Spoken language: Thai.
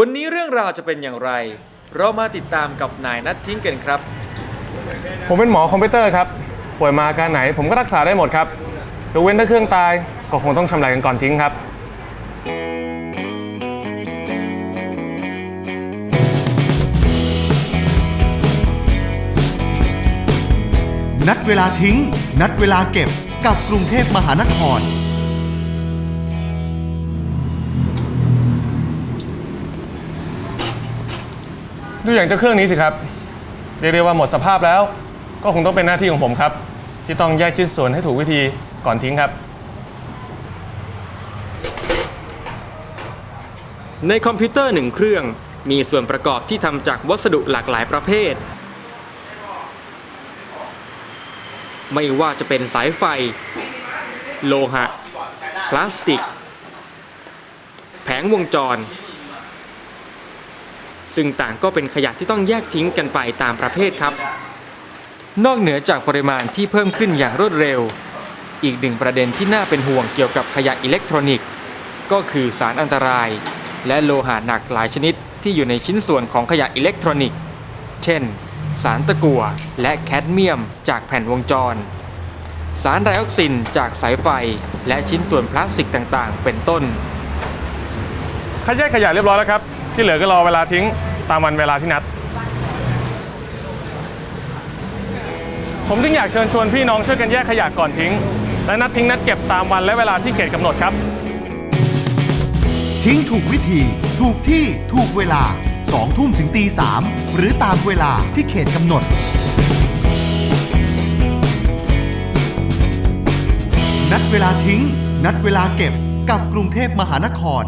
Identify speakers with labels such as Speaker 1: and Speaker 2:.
Speaker 1: วันนี้เรื่องราวจะเป็นอย่างไร เรามาติดตามกับนายนัททิ้งกันครับ
Speaker 2: ผมเป็นหมอคอมพิวเตอร์ครับ ป่วยมาอาการไหนผมก็รักษาได้หมดครับยกเว้นถ้าเครื่องตายก็คงต้องชำระกันก่อนทิ้งครับ
Speaker 3: นัดเวลาทิ้ง นัดเวลาเก็บกับกรุงเทพมหานคร
Speaker 2: ดูอย่างเจ้าเครื่องนี้สิครับเรียกได้ว่าหมดสภาพแล้ว ก็คงต้องเป็นหน้าที่ของผมครับ ที่ต้องแยกชิ้นส่วนให้ถูกวิธีก่อนทิ้งครับ
Speaker 1: ในคอมพิวเตอร์หนึ่งเครื่อง มีส่วนประกอบที่ทำจากวัสดุหลากหลายประเภท ไม่ว่าจะเป็นสายไฟ โลหะ พลาสติก แผงวงจร ซึ่งต่างก็เป็นขยะที่ต้องแยกทิ้งกันไปตามประเภทครับ นอกเหนือจากปริมาณที่เพิ่มขึ้นอย่างรวดเร็ว อีกหนึ่งประเด็นที่น่าเป็นห่วงเกี่ยวกับขยะอิเล็กทรอนิกส์ ก็คือสารอันตราย และโลหะหนักหลายชนิดที่อยู่ในชิ้นส่วนของขยะอิเล็กทรอนิกส์ เช่น สารตะกั่วและแคดเมียมจากแผ่นวงจร สารไดออกซินจากสายไฟ และชิ้นส่วนพลาสติกต่างๆ เป็นต้น
Speaker 2: คัดแยกขยะเรียบร้อยแล้วครับ ที่เหลือก็รอเวลาทิ้งตามวันเวลาที่นัด ผมจึงอยากเชิญชวนพี่น้องช่วยกันแยกขยะก่อนทิ้ง และนัดทิ้งนัดเก็บตามวันและเวลาที่เขตกำหนดครับ
Speaker 3: ทิ้งถูกวิธี ถูกที่ถูกเวลา2ทุ่มถึงตี3หรือตามเวลาที่เขตกำหนด นัดเวลาทิ้ง นัดเวลาเก็บกับกรุงเทพมหานคร